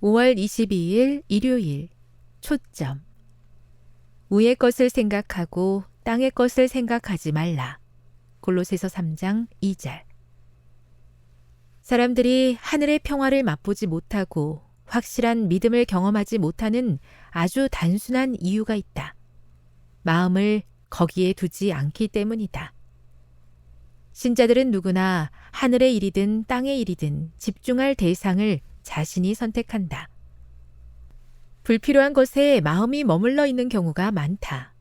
5월 22일 일요일 초점 위의 것을 생각하고 땅의 것을 생각하지 말라. 골로새서 3장 2절 사람들이 하늘의 평화를 맛보지 못하고 확실한 믿음을 경험하지 못하는 아주 단순한 이유가 있다. 마음을 거기에 두지 않기 때문이다. 신자들은 누구나 하늘의 일이든 땅의 일이든 집중할 대상을 자신이 선택한다. 불필요한 것에 마음이 머물러 있는 경우가 많다.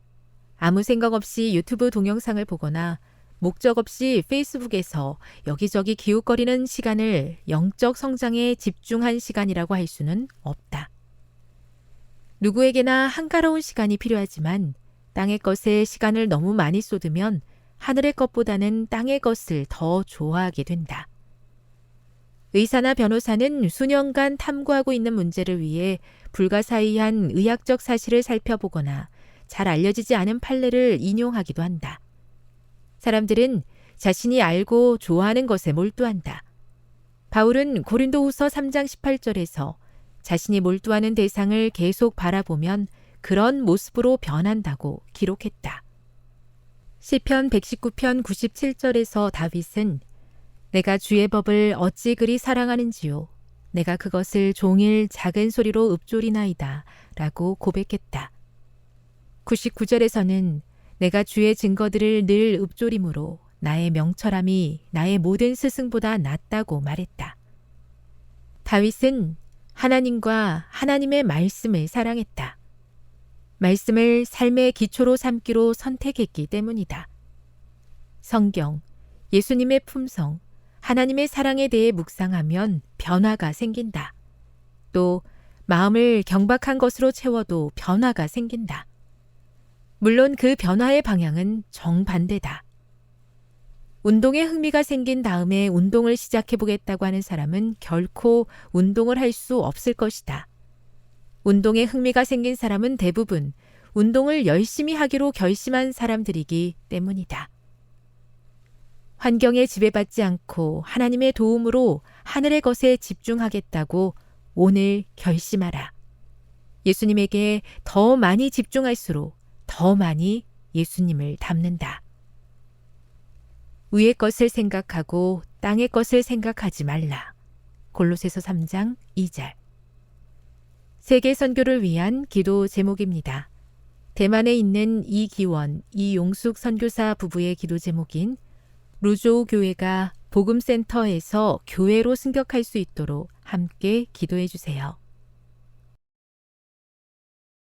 아무 생각 없이 유튜브 동영상을 보거나 목적 없이 페이스북에서 여기저기 기웃거리는 시간을 영적 성장에 집중한 시간이라고 할 수는 없다. 누구에게나 한가로운 시간이 필요하지만 땅의 것에 시간을 너무 많이 쏟으면 하늘의 것보다는 땅의 것을 더 좋아하게 된다. 의사나 변호사는 수년간 탐구하고 있는 문제를 위해 불가사의한 의학적 사실을 살펴보거나 잘 알려지지 않은 판례를 인용하기도 한다. 사람들은 자신이 알고 좋아하는 것에 몰두한다. 바울은 고린도 후서 3장 18절에서 자신이 몰두하는 대상을 계속 바라보면 그런 모습으로 변한다고 기록했다. 시편 119편 97절에서 다윗은 내가 주의 법을 어찌 그리 사랑하는지요. 내가 그것을 종일 작은 소리로 읊조리나이다. 라고 고백했다. 99절에서는 내가 주의 증거들을 늘 읊조림으로 나의 명철함이 나의 모든 스승보다 낫다고 말했다. 다윗은 하나님과 하나님의 말씀을 사랑했다. 말씀을 삶의 기초로 삼기로 선택했기 때문이다. 성경, 예수님의 품성, 하나님의 사랑에 대해 묵상하면 변화가 생긴다. 또 마음을 경박한 것으로 채워도 변화가 생긴다. 물론 그 변화의 방향은 정반대다. 운동에 흥미가 생긴 다음에 운동을 시작해 보겠다고 하는 사람은 결코 운동을 할 수 없을 것이다. 운동에 흥미가 생긴 사람은 대부분 운동을 열심히 하기로 결심한 사람들이기 때문이다. 환경에 지배받지 않고 하나님의 도움으로 하늘의 것에 집중하겠다고 오늘 결심하라. 예수님에게 더 많이 집중할수록 더 많이 예수님을 닮는다. 위의 것을 생각하고 땅의 것을 생각하지 말라. 골로새서 3장 2절. 세계 선교를 위한 기도 제목입니다. 대만에 있는 이기원, 이용숙 선교사 부부의 기도 제목인 루조우 교회가 복음센터에서 교회로 승격할 수 있도록 함께 기도해 주세요.